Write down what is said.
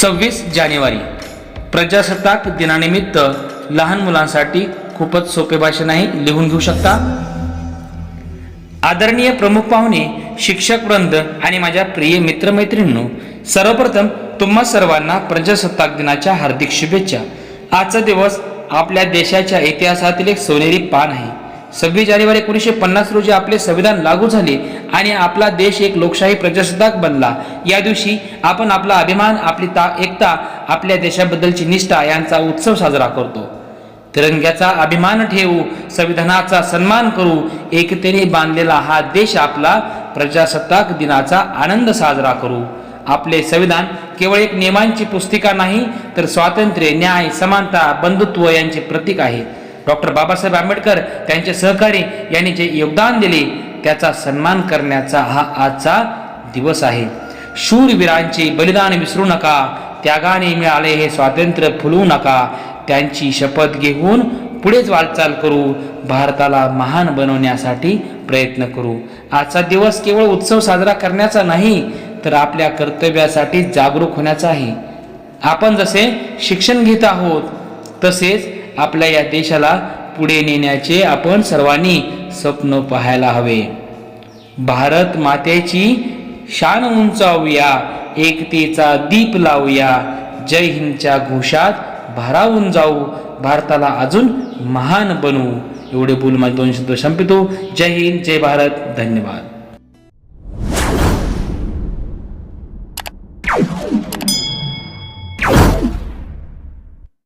सव्वीस जानेवारी. प्रजासत्ताक दिनानिमित्त लहान मुलांसाठी खूपच सोपे भाषण आहे लिहून घेऊ शकता? आदरणीय प्रमुख पाहुणे शिक्षक वृंद आणि माझ्या प्रिय मित्रमैत्रिणींनो सर्वप्रथम तुम्हा सर्वांना प्रजासत्ताक दिनाच्या हार्दिक शुभेच्छा. आजचा दिवस आपल्या देशाच्या इतिहासातील एक सोनेरी पान आहे. सव्वीस जानेवारी एकोणीसशे पन्नास रोजी आपले संविधान लागू झाले आणि आपला देश एक लोकशाही प्रजासत्ताक बनला. या दिवशी आपण आपला अभिमान आपली ता एकता आपल्या देशाबद्दलची निष्ठा यांचा उत्सव साजरा करतो. तिरंग्याचा अभिमान ठेवू संविधानाचा सन्मान करू एकतेने बांधलेला हा देश आपला प्रजासत्ताक दिनाचा आनंद साजरा करू. आपले संविधान केवळ एक नियमांची पुस्तिका नाही तर स्वातंत्र्य न्याय समानता बंधुत्व यांचे प्रतीक आहे. डॉक्टर बाबासाहेब आंबेडकर त्यांचे सहकारी यांनी जे योगदान दिले त्याचा सन्मान करण्याचा हा आजचा दिवस आहे. शूरवीरांचे बलिदान विसरू नका त्यागाने मिळाले हे स्वातंत्र्य फुलवू नका. त्यांची शपथ घेऊन पुढेच वाटचाल करू भारताला महान बनवण्यासाठी प्रयत्न करू. आजचा दिवस केवळ उत्सव साजरा करण्याचा नाही तर आपल्या कर्तव्यासाठी जागरूक होण्याचा आहे. आपण जसे शिक्षण घेत आहोत तसेच आपल्या या देशाला पुढे नेण्याचे आपण सर्वांनी स्वप्न पाहायला हवे. भारत मातेची शान उंचावूया एकतेचा दीप लावूया. जय हिंदच्या घोषात भारावून जाऊ भारताला अजून महान बनवू एवढे बोल माझे दोन शब्द संपितो. जय हिंद जय भारत. धन्यवाद.